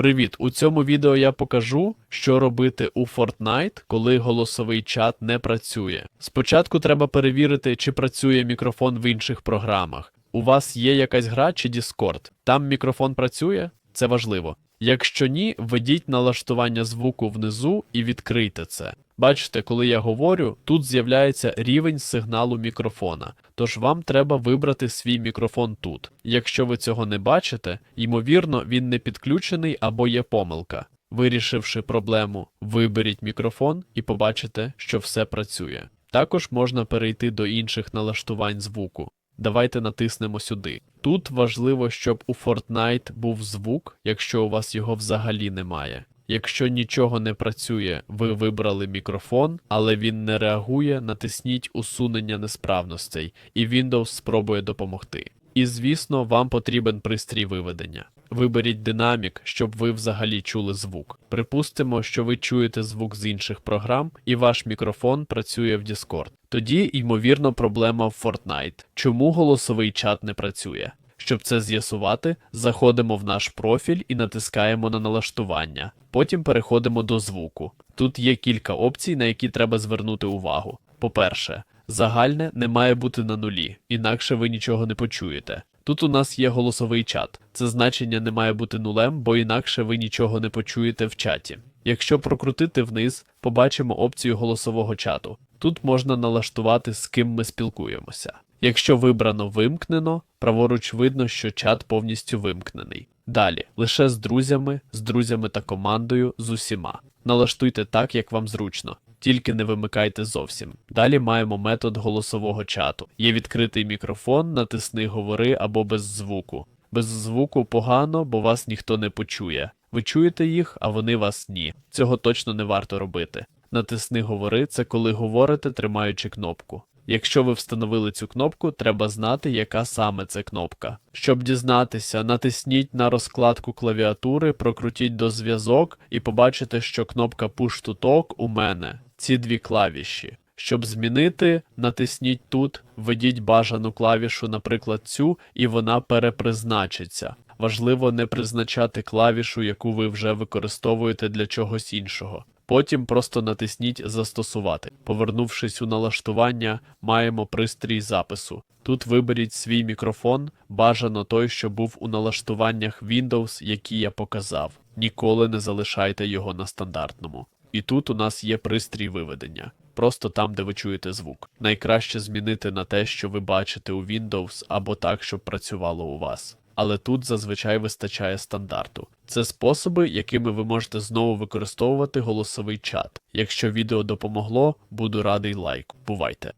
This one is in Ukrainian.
Привіт! У цьому відео я покажу, що робити у Fortnite, коли голосовий чат не працює. Спочатку треба перевірити, чи працює мікрофон в інших програмах. У вас є якась гра чи Discord? Там мікрофон працює? Це важливо. Якщо ні, введіть налаштування звуку внизу і відкрийте це. Бачите, коли я говорю, тут з'являється рівень сигналу мікрофона. Тож вам треба вибрати свій мікрофон тут. Якщо ви цього не бачите, ймовірно, він не підключений або є помилка. Вирішивши проблему, виберіть мікрофон і побачите, що все працює. Також можна перейти до інших налаштувань звуку. Давайте натиснемо сюди. Тут важливо, щоб у Fortnite був звук, якщо у вас його взагалі немає. Якщо нічого не працює, ви вибрали мікрофон, але він не реагує, натисніть усунення несправностей, і Windows спробує допомогти. І звісно, вам потрібен пристрій виведення. Виберіть динамік, щоб ви взагалі чули звук. Припустимо, що ви чуєте звук з інших програм, і ваш мікрофон працює в Discord. Тоді, ймовірно, проблема в Fortnite. Чому голосовий чат не працює? Щоб це з'ясувати, заходимо в наш профіль і натискаємо на налаштування. Потім переходимо до звуку. Тут є кілька опцій, на які треба звернути увагу. По-перше, загальне не має бути на нулі, інакше ви нічого не почуєте. Тут у нас є голосовий чат. Це значення не має бути нулем, бо інакше ви нічого не почуєте в чаті. Якщо прокрутити вниз, побачимо опцію голосового чату. Тут можна налаштувати, з ким ми спілкуємося. Якщо вибрано вимкнено, праворуч видно, що чат повністю вимкнений. Далі лише з друзями, з друзями та командою, з усіма. Налаштуйте так, як вам зручно. Тільки не вимикайте зовсім. Далі маємо метод голосового чату. Є відкритий мікрофон, натисни говори або без звуку. Без звуку погано, бо вас ніхто не почує. Ви чуєте їх, а вони вас ні. Цього точно не варто робити. Натисни говори це коли говорите, тримаючи кнопку. Якщо ви встановили цю кнопку, треба знати, яка саме це кнопка. Щоб дізнатися, натисніть на розкладку клавіатури, прокрутіть до зв'язок і побачите, що кнопка Push to Talk у мене. Ці дві клавіші. Щоб змінити, натисніть тут, введіть бажану клавішу, наприклад, цю, і вона перепризначиться. Важливо не призначати клавішу, яку ви вже використовуєте для чогось іншого. Потім просто натисніть Застосувати. Повернувшись у налаштування, маємо пристрій запису. Тут виберіть свій мікрофон, бажано той, що був у налаштуваннях Windows, які я показав. Ніколи не залишайте його на стандартному. І тут у нас є пристрій виведення. Просто там, де ви чуєте звук. Найкраще змінити на те, що ви бачите у Windows, або так, щоб працювало у вас. Але тут зазвичай вистачає стандарту. Це способи, якими ви можете знову використовувати голосовий чат. Якщо відео допомогло, буду радий лайк. Бувайте!